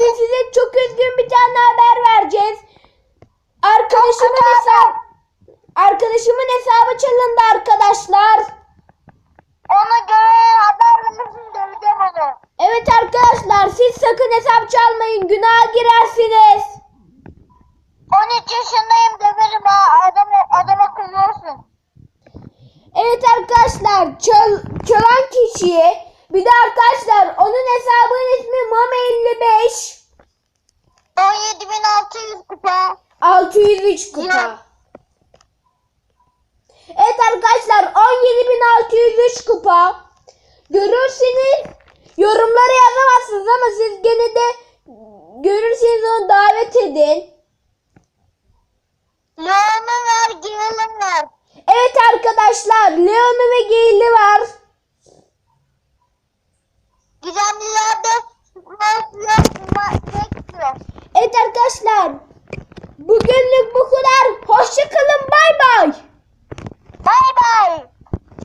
Bugün size çok üzgün bir tane haber vereceğiz. Arkadaşımın hesabı Arkadaşımın hesabı çalındı arkadaşlar. Ona göre haber verirsin göreceğim onu. Evet arkadaşlar siz sakın hesap çalmayın günaha girersiniz. 13 yaşındayım döverim ha adam, adama kızıyorsun. Evet arkadaşlar çal, çalan kişiye bir de arkadaşlar onun hesabının ismi Mame 17.600 kupa. 603 kupa. Ya. Evet arkadaşlar 17603 kupa. Görürseniz yorumlara yazamazsınız ama siz gene de görürseniz onu davet edin. Leon'u ver, Gale'ın ver. Evet arkadaşlar Leon'u ve Gale'i var. Evet arkadaşlar bugünlük bu kadar.